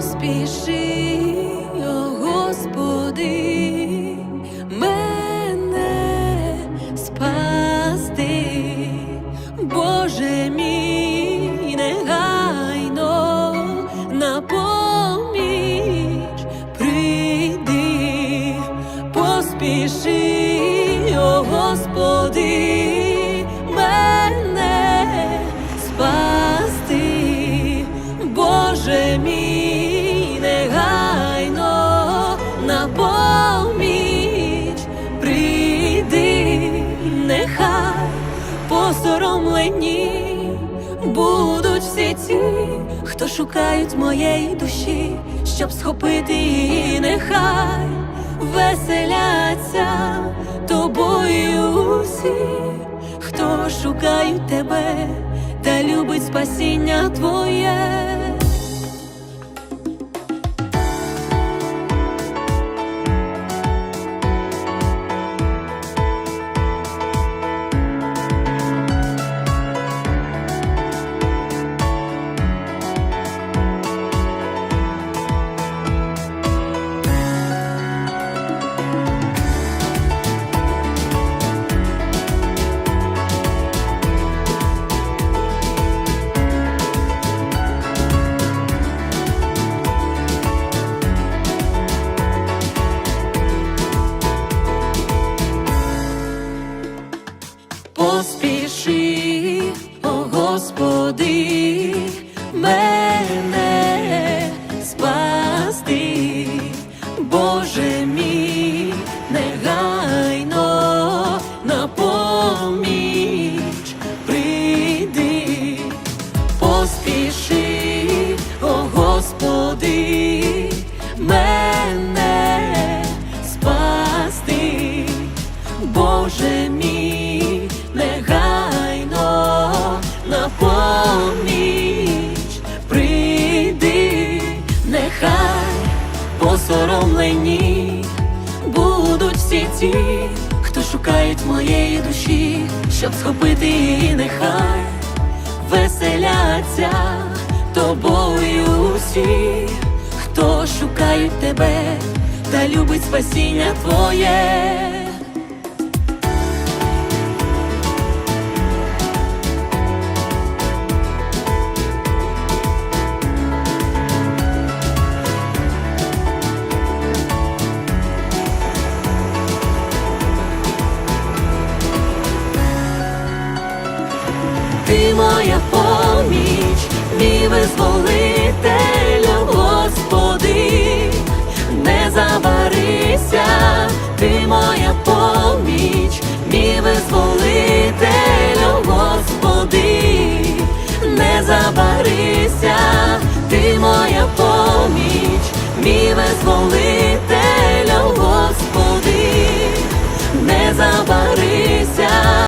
поспіши, о Господи, мене спасти, Боже мій, негайно на поміч прийди, поспіши, посоромлені будуть всі ті, хто шукають моєї душі, щоб схопити її, нехай веселяться тобою всі, хто шукають тебе та любить спасіння твоє. Мене спасти, Боже мій, посоромлені будуть всі ті, хто шукають моєї душі, щоб схопити її, нехай веселяться тобою усі, хто шукають тебе та любить спасіння твоє.